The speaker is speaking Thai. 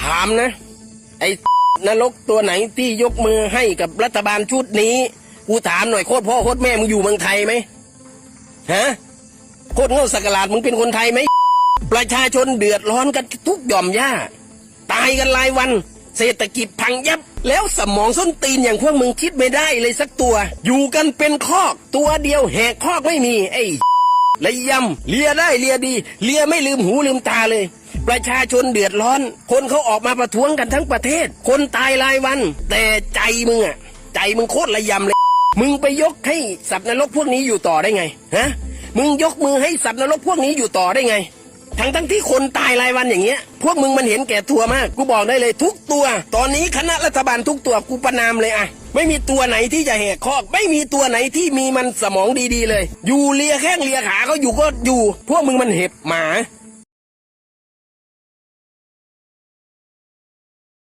ถามนะ ไอ้นรกตัวไหนที่ยกมือให้กับรัฐบาลชุดนี้ กูถามหน่อยโคตรพ่อโคตรแม่มึงอยู่เมืองไทยไหมฮะโคตรโง่สักหลาดมึงเป็นคนไทยไหมประชาชนเดือดร้อนกันทุกหย่อมย่า ตายกันรายวัน เศรษฐกิจพังยับ แล้วสมองส้นตีนอย่างพวกมึงคิดไม่ได้เลยสักตัว อยู่กันเป็นคอกตัวเดียวแหกคอกไม่มี ไอ้ระยำเลียได้เลียดี เลียไม่ลืมหูลืมตาเลย ประชาชนเดือดร้อน คนเขาออกมาประท้วงกันทั้งประเทศ คนตายรายวัน แต่ใจมึงอะใจมึงโคตรระยำเลย มึงไปยกให้สัตว์นรกพวกนี้อยู่ต่อได้ไงฮะมึงยกมือให้สัตว์นรกพวกนี้อยู่ต่อได้ไง ทั้งทั้งที่คนตายรายวันอย่างเงี้ย พวกมึงมันเห็นแก่ตัวมาก กูบอกได้เลยทุกตัว ตอนนี้คณะรัฐบาลทุกตัวกูประนามเลยอะไม่มีตัวไหนที่จะแหกคอก ไม่มีตัวไหนที่มีมันสมองดีๆเลย อยู่เลียแข้งเลียขาเขาอยู่ก็อยู่ พวกมึงมันเห็บหมา